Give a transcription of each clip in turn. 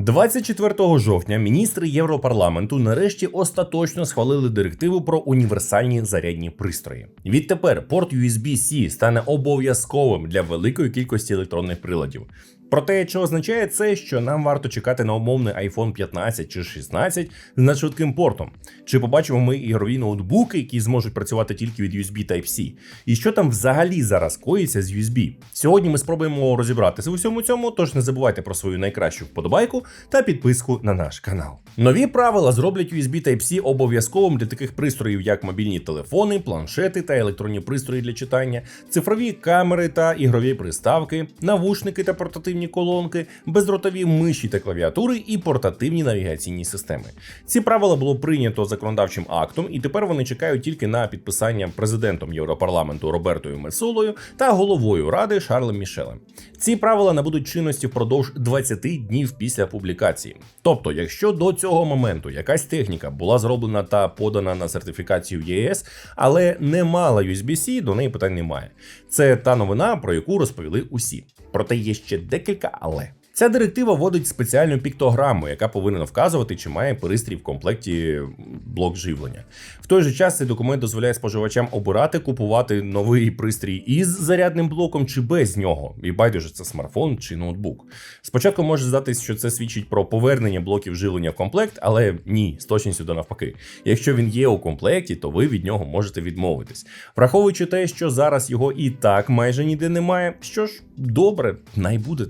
24 жовтня міністри Європарламенту нарешті остаточно схвалили директиву про універсальні зарядні пристрої. Відтепер порт USB-C стане обов'язковим для великої кількості електронних приладів. Проте, що означає це, що нам варто чекати на умовний iPhone 15 чи 16 з надшвидким портом. Чи побачимо ми ігрові ноутбуки, які зможуть працювати тільки від USB Type-C? І що там взагалі зараз коїться з USB? Сьогодні ми спробуємо розібратися в усьому цьому, тож не забувайте про свою найкращу вподобайку та підписку на наш канал. Нові правила зроблять USB Type-C обов'язковим для таких пристроїв, як мобільні телефони, планшети та електронні пристрої для читання, цифрові камери та ігрові приставки, навушники та портативні колонки, бездротові миші та клавіатури і портативні навігаційні системи. Ці правила було прийнято законодавчим актом, і тепер вони чекають тільки на підписання президентом Європарламенту Робертою Мецолою та головою ради Шарлем Мішелем. Ці правила набудуть чинності впродовж 20 днів після публікації. Тобто, якщо до цього моменту якась техніка була зроблена та подана на сертифікацію ЄС, але не мала USB-C, до неї питань немає. Це та новина, про яку розповіли усі. Проте є ще декілька але. Ця директива вводить спеціальну піктограму, яка повинна вказувати, чи має пристрій в комплекті блок живлення. В той же час цей документ дозволяє споживачам обирати, купувати новий пристрій із зарядним блоком чи без нього. І байдуже це смартфон чи ноутбук. Спочатку може здатись, що це свідчить про повернення блоків живлення в комплект, але ні, з точністю до навпаки. Якщо він є у комплекті, то ви від нього можете відмовитись. Враховуючи те, що зараз його і так майже ніде немає. Що ж, добре, найбуде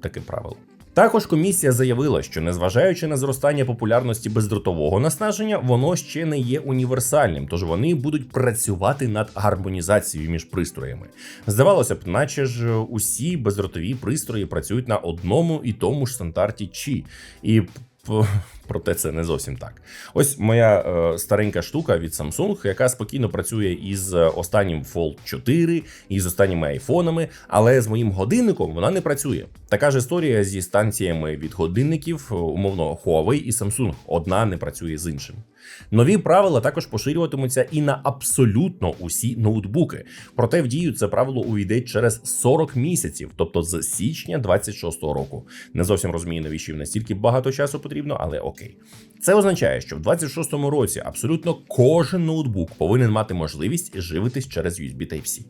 таке правило. Також комісія заявила, що незважаючи на зростання популярності бездротового наснаження, воно ще не є універсальним, тож вони будуть працювати над гармонізацією між пристроями. Здавалося б, наче ж усі бездротові пристрої працюють на одному і тому ж стандарті Чи. І Проте це не зовсім так. Ось моя е, старенька штука від Samsung, яка спокійно працює із останнім Fold 4, і з останніми айфонами, але з моїм годинником вона не працює. Така ж історія зі станціями від годинників, умовно Huawei і Samsung. Одна не працює з іншим. Нові правила також поширюватимуться і на абсолютно усі ноутбуки. Проте в дію це правило увійде через 40 місяців, тобто з січня 26-го року. Не зовсім розумію, навіщо їм настільки багато часу потрібно, але. Це означає, що в 26-му році абсолютно кожен ноутбук повинен мати можливість живитись через USB Type-C.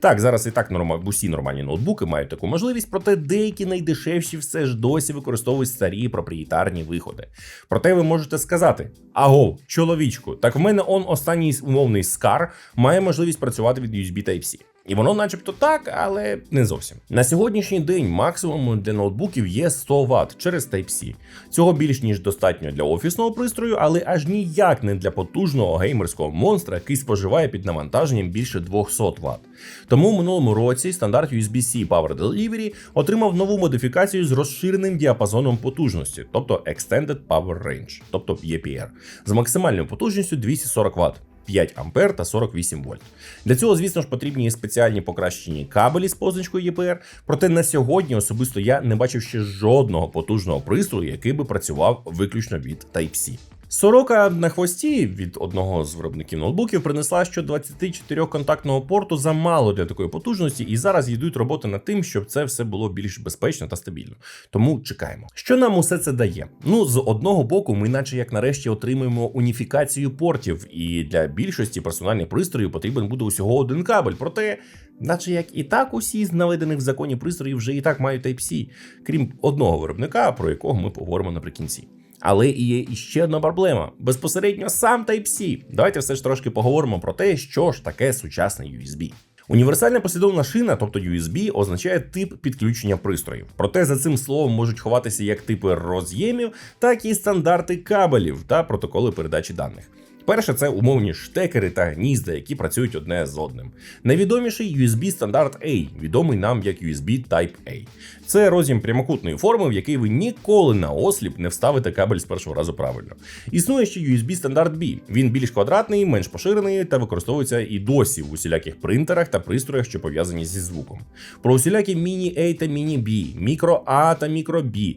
Так, зараз і так норм... усі нормальні ноутбуки мають таку можливість, проте деякі найдешевші все ж досі використовують старі проприєтарні виходи. Проте ви можете сказати: аго, чоловічку, так в мене он останній умовний скар має можливість працювати від USB Type-C. І воно, начебто, так, але не зовсім. На сьогоднішній день максимум для ноутбуків є 100 Вт через Type-C. Цього більш ніж достатньо для офісного пристрою, але аж ніяк не для потужного геймерського монстра, який споживає під навантаженням більше 200 Вт. Тому в минулому році стандарт USB-C Power Delivery отримав нову модифікацію з розширеним діапазоном потужності, тобто Extended Power Range, тобто EPR, з максимальною потужністю 240 Вт. 5 ампер та 48 вольт. Для цього, звісно ж, потрібні спеціальні покращені кабелі з позначкою ЄПР. Проте на сьогодні особисто я не бачив ще жодного потужного пристрою, який би працював виключно від Type-C. Сорока на хвості від одного з виробників ноутбуків принесла, що 24 контактного порту замало для такої потужності, і зараз йдуть роботи над тим, щоб це все було більш безпечно та стабільно. Тому чекаємо. Що нам усе це дає? Ну, з одного боку, ми, наче як нарешті, отримуємо уніфікацію портів, і для більшості персональних пристроїв потрібен буде усього один кабель. Проте. Наче як і так усі з наведених в законі пристроїв вже і так мають Type-C, крім одного виробника, про якого ми поговоримо наприкінці. Але є іще одна проблема: безпосередньо сам Type-C. Давайте все ж трошки поговоримо про те, що ж таке сучасний USB. Універсальна послідовна шина, тобто USB, означає тип підключення пристроїв. Проте за цим словом можуть ховатися як типи роз'ємів, так і стандарти кабелів та протоколи передачі даних. Перше, це умовні штекери та гнізда, які працюють одне з одним. Найвідоміший USB стандарт A, відомий нам як USB Type A. Це роз'єм прямокутної форми, в який ви ніколи на осліп не вставите кабель з першого разу правильно. Існує ще USB стандарт B. Він більш квадратний, менш поширений та використовується і досі в усіляких принтерах та пристроях, що пов'язані зі звуком. Про усілякі міні-A та міні-B, мікро А та мікро B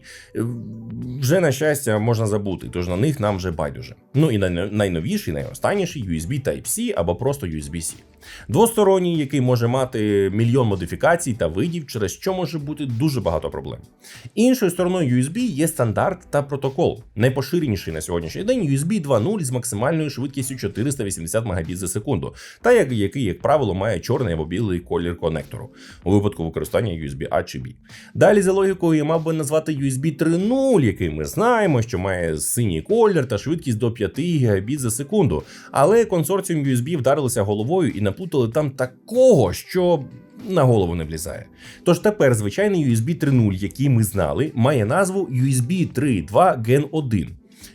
вже на щастя можна забути, тож на них нам вже байдуже. Ну і найновіше найновіший, найостанніший USB Type-C або просто USB-C. Двосторонній, який може мати мільйон модифікацій та видів, через що може бути дуже багато проблем. Іншою стороною USB є стандарт та протокол. Найпоширеніший на сьогоднішній день USB 2.0 з максимальною швидкістю 480 Мбіт за секунду, та який, як правило, має чорний або білий колір конектору у випадку використання USB A чи B. Далі за логікою я мав би назвати USB 3.0, який ми знаємо, що має синій колір та швидкість до 5 Гбіт за секунду. Але консорціум USB вдарилися головою і наплутали там такого, що. На голову не влізає. Тож тепер звичайний USB 3.0, який ми знали, має назву USB 3.2 Gen 1.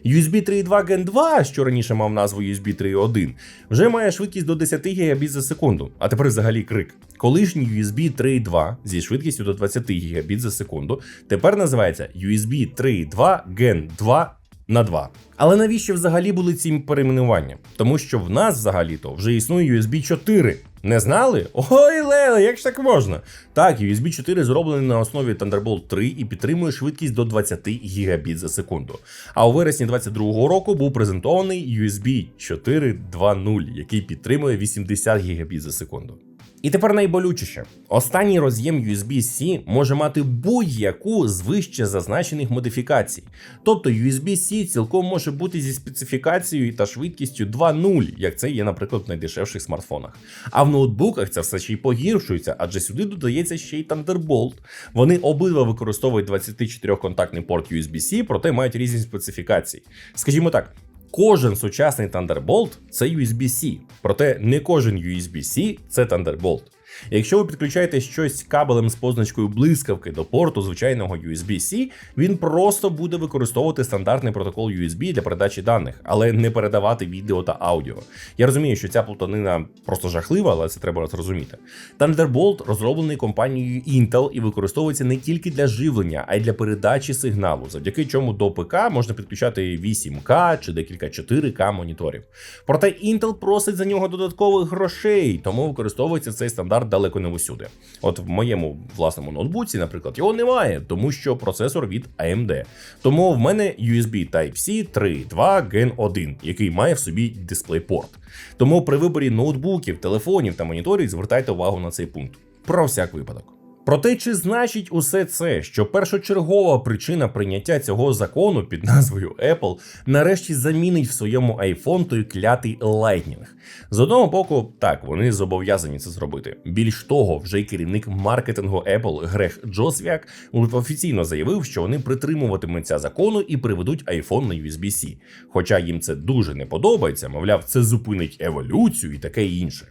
USB 3.2 Gen 2, що раніше мав назву USB 3.1, вже має швидкість до 10 Гбіт за секунду. А тепер взагалі крик. Колишній USB 3.2 зі швидкістю до 20 Гбіт за секунду тепер називається USB 3.2 Gen 2 на 2. Але навіщо взагалі були ці перейменування? Тому що в нас взагалі-то вже існує USB 4. Не знали? Ой, Леле, як ж так можна? Так, USB 4 зроблений на основі Thunderbolt 3 і підтримує швидкість до 20 Гбіт за секунду. А у вересні 2022 року був презентований USB 4.2.0, який підтримує 80 Гбіт за секунду. І тепер найболючіше: останній роз'єм USB-C може мати будь-яку з вище зазначених модифікацій. Тобто USB-C цілком може бути зі специфікацією та швидкістю 2.0, як це є, наприклад, в найдешевших смартфонах. А в ноутбуках це все ще й погіршується, адже сюди додається ще й Thunderbolt. Вони обидва використовують 24-контактний порт USB-C, проте мають різні специфікації. Скажімо так. Кожен сучасний Thunderbolt це USB-C, проте не кожен USB-C це Thunderbolt. Якщо ви підключаєте щось кабелем з позначкою блискавки до порту звичайного USB-C, він просто буде використовувати стандартний протокол USB для передачі даних, але не передавати відео та аудіо. Я розумію, що ця плутанина просто жахлива, але це треба зрозуміти. Thunderbolt розроблений компанією Intel і використовується не тільки для живлення, а й для передачі сигналу, завдяки чому до ПК можна підключати 8К чи декілька 4К моніторів. Проте Intel просить за нього додаткових грошей, тому використовується цей стандарт далеко не усюди. От в моєму власному ноутбуці, наприклад, його немає, тому що процесор від AMD. Тому в мене USB Type-C 3.2 Gen 1, який має в собі DisplayPort. Тому при виборі ноутбуків, телефонів та моніторів звертайте увагу на цей пункт. Про всяк випадок. Проте, чи значить усе це, що першочергова причина прийняття цього закону під назвою Apple нарешті замінить в своєму iPhone той клятий Lightning? З одного боку, так, вони зобов'язані це зробити. Більш того, вже й керівник маркетингу Apple Грег Джосвяк офіційно заявив, що вони притримуватимуться закону і приведуть iPhone на USB-C. Хоча їм це дуже не подобається, мовляв, це зупинить еволюцію і таке інше.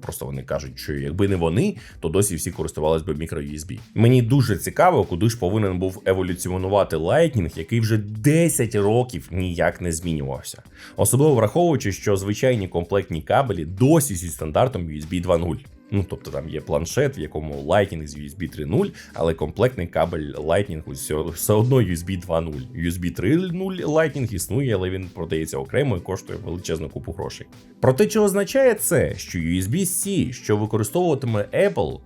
Просто вони кажуть, що якби не вони, то досі всі користувались би мікро-USB. Мені дуже цікаво, куди ж повинен був еволюціонувати Lightning, який вже 10 років ніяк не змінювався. Особливо враховуючи, що звичайні комплектні кабелі досі зі стандартом USB 2.0. Ну, тобто там є планшет, в якому Lightning з USB 3.0, але комплектний кабель Lightning все, все одно USB 2.0. USB 3.0 Lightning існує, але він продається окремо і коштує величезну купу грошей. Проте, чи означає це, що USB-C, що використовуватиме Apple,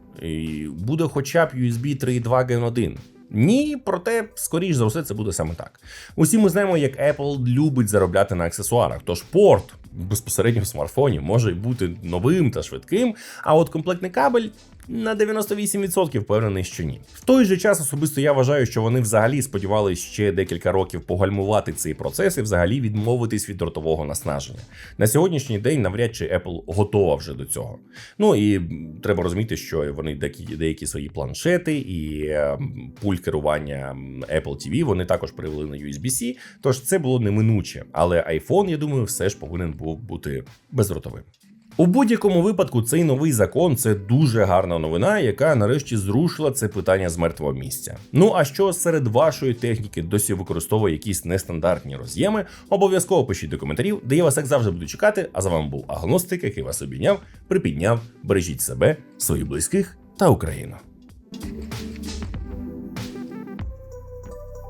буде хоча б USB 3.2 Gen 1? Ні, проте, скоріш за все, це буде саме так. Усі ми знаємо, як Apple любить заробляти на аксесуарах. Тож порт безпосередньо в смартфоні може бути новим та швидким, а от комплектний кабель на 98% впевнений, що ні. В той же час особисто я вважаю, що вони взагалі сподівалися ще декілька років погальмувати цей процес і взагалі відмовитись від дротового наснаження. На сьогоднішній день навряд чи Apple готова вже до цього. Ну і треба розуміти, що вони деякі, деякі свої планшети і е, пульт керування Apple TV вони також привели на USB-C, тож це було неминуче. Але iPhone, я думаю, все ж повинен був бути бездротовим. У будь-якому випадку цей новий закон це дуже гарна новина, яка нарешті зрушила це питання з мертвого місця. Ну а що серед вашої техніки досі використовує якісь нестандартні роз'єми? Обов'язково пишіть до коментарів, де я вас як завжди буду чекати. А за вами був агностик, який вас обійняв, припідняв. Бережіть себе, своїх близьких та Україну.